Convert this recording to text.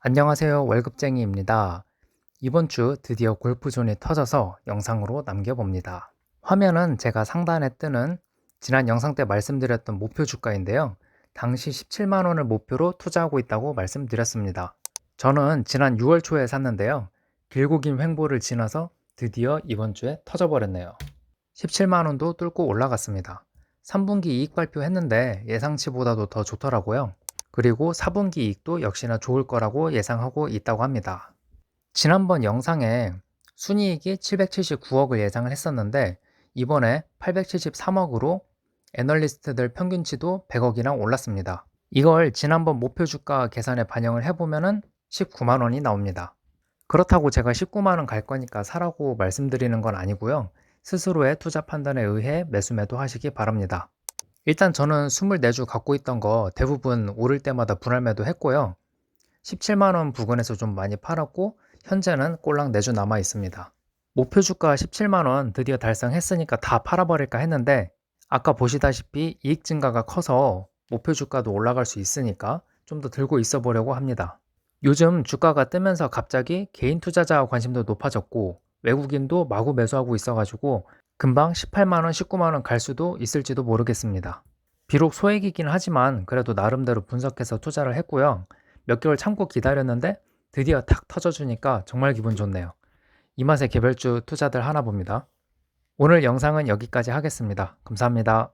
안녕하세요. 월급쟁이입니다. 이번 주 드디어 골프존이 터져서 영상으로 남겨봅니다. 화면은 제가 상단에 뜨는 지난 영상 때 말씀드렸던 목표 주가인데요. 당시 17만원을 목표로 투자하고 있다고 말씀드렸습니다. 저는 지난 6월 초에 샀는데요. 길고 긴 횡보를 지나서 드디어 이번 주에 터져버렸네요. 17만원도 뚫고 올라갔습니다. 3분기 이익 발표했는데 예상치보다도 더 좋더라고요. 그리고 4분기 이익도 역시나 좋을 거라고 예상하고 있다고 합니다. 지난번 영상에 순이익이 779억을 예상을 했었는데 이번에 873억으로 애널리스트들 평균치도 100억이나 올랐습니다. 이걸 지난번 목표 주가 계산에 반영을 해보면 19만 원이 나옵니다. 그렇다고 제가 19만 원 갈 거니까 사라고 말씀드리는 건 아니고요. 스스로의 투자 판단에 의해 매수 매도 하시기 바랍니다. 일단 저는 24주 갖고 있던 거 대부분 오를 때마다 분할 매도 했고요. 17만원 부근에서 좀 많이 팔았고 현재는 꼴랑 4주 남아 있습니다. 목표 주가 17만원 드디어 달성했으니까 다 팔아버릴까 했는데 아까 보시다시피 이익 증가가 커서 목표 주가도 올라갈 수 있으니까 좀 더 들고 있어 보려고 합니다. 요즘 주가가 뜨면서 갑자기 개인 투자자 관심도 높아졌고 외국인도 마구 매수하고 있어가지고 금방 18만원, 19만원 갈 수도 있을지도 모르겠습니다. 비록 소액이긴 하지만 그래도 나름대로 분석해서 투자를 했고요. 몇 개월 참고 기다렸는데 드디어 탁 터져주니까 정말 기분 좋네요. 이 맛에 개별주 투자들 하나 봅니다. 오늘 영상은 여기까지 하겠습니다. 감사합니다.